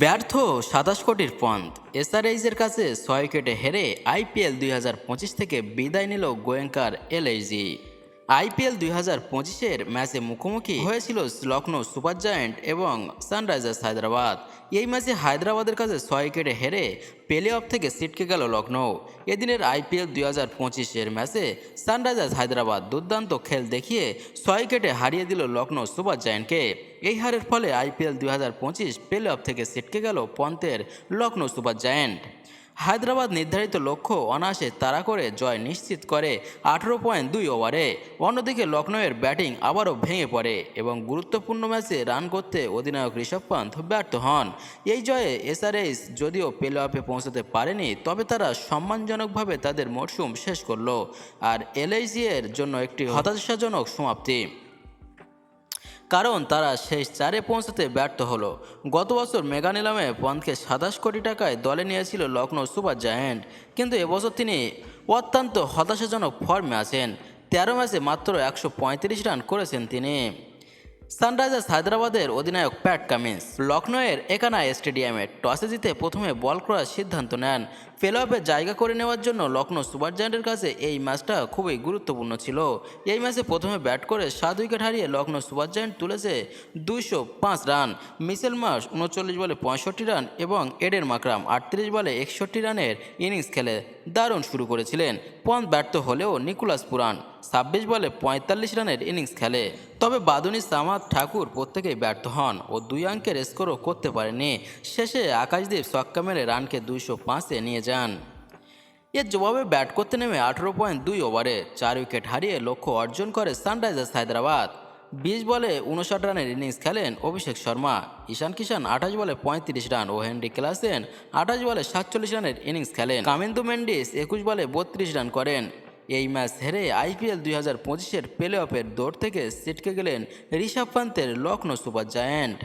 ব্যর্থ সাতাশ কোটির পন্থ। এসআরএইচের কাছে ছয় উইকেটে হেরে আইপিএল দুই হাজার পঁচিশ থেকে বিদায় নিল গোয়েঙ্কার এলএইচজি। আইপিএল দুই হাজার পঁচিশের ম্যাচে মুখোমুখি হয়েছিল লখনৌ সুপার জায়ান্ট এবং সানরাইজার্স হায়দ্রাবাদ। এই ম্যাচে হায়দ্রাবাদের কাছে ছয় উইকেটে হেরে প্লে অফ থেকে ছিটকে গেল লখনৌ এদিনের আইপিএল দুই হাজার পঁচিশের ম্যাচে সানরাইজার্স হায়দ্রাবাদ দুর্দান্ত খেল দেখিয়ে ছয় উইকেটে হারিয়ে দিল লখনৌ সুপার জায়ান্টকে। এই হারের ফলে আইপিএল দুই হাজার পঁচিশ প্লে অফ থেকে ছিটকে গেল পন্থের লখনৌ সুপার জায়ান্ট। হায়দ্রাবাদ নির্ধারিত লক্ষ্য অনায়াসে তাড়া করে জয় নিশ্চিত করে আঠেরো পয়েন্ট দুই ওভারে। অন্যদিকে লখনৌয়ের ব্যাটিং আবারও ভেঙে পড়ে এবং গুরুত্বপূর্ণ ম্যাচে রান করতে অধিনায়ক ঋষভ পন্থ ব্যর্থ হন। এই জয়ে এসআরএস যদিও প্লে অফে পৌঁছতে পারেনি, তবে তারা সম্মানজনকভাবে তাদের মরশুম শেষ করল। আর এলআইসি এর জন্য একটি হতাশাজনক সমাপ্তি। কারণ তারা শেষ চারে পৌঁছাতে ব্যর্থ হলো। গত বছর মেগা নিলামে পন্থকে সাতাশ কোটি টাকায় দলে নিয়েছিল লখনৌ সুপার জায়ান্ট, কিন্তু এবছর তিনি অত্যন্ত হতাশাজনক ফর্মে আছেন। তেরো ম্যাচে মাত্র একশো পঁয়ত্রিশ রান করেছেন তিনি। সানরাইজার্স হায়দ্রাবাদের অধিনায়ক প্যাট কামিন্স লখনৌয়ের একানা স্টেডিয়ামে টসে জিতে প্রথমে বল করার সিদ্ধান্ত নেন। প্লে অফে জায়গা করে নেওয়ার জন্য লখনৌ সুপার জায়ান্টের কাছে এই ম্যাচটা খুবই গুরুত্বপূর্ণ ছিল। এই ম্যাচে প্রথমে ব্যাট করে সাত উইকেট হারিয়ে লখনৌ সুপার জায়ান্ট তুলেছে দুইশো পাঁচ রান। মিসেল মার্স উনচল্লিশ বলে পঁয়ষট্টি রান এবং এডের মাকরাম আটত্রিশ বলে একষট্টি রানের ইনিংস খেলে। দারুণ শুরু করেছিলেন। পন্থ ব্যর্থ হলেও নিকোলাস পুরান ছাব্বিশ বলে পঁয়তাল্লিশ রানের ইনিংস খেলে। তবে বাদুনি সামাদ ঠাকুর প্রত্যেকেই ব্যর্থ হন ও দুই অঙ্কের স্কোরও করতে পারেনি শেষে আকাশদীপ ছক্কা মেরে রানকে দুইশো পাঁচে নিয়ে যান। এর জবাবে ব্যাট করতে নেমে আঠেরো পয়েন্ট দুই ওভারে চার উইকেট হারিয়ে লক্ষ্য অর্জন করে সানরাইজার্স হায়দ্রাবাদ। বিশ বলে উনষাট রানের ইনিংস খেলেন অভিষেক শর্মা। ঈশান কিষান আঠাশ বলে পঁয়ত্রিশ রান ও হেনরি ক্লাসেন আঠাশ বলে সাতচল্লিশ রানের ইনিংস খেলেন। কামিন্দু মেন্ডিস একুশ বলে বত্রিশ রান করেন। এই ম্যাচ হেরে আইপিএল দুই হাজার পঁচিশের প্লে অফের দৌড় থেকে ছিটকে গেলেন ঋষভ পান্তের লখনৌ সুপার জায়ান্ট।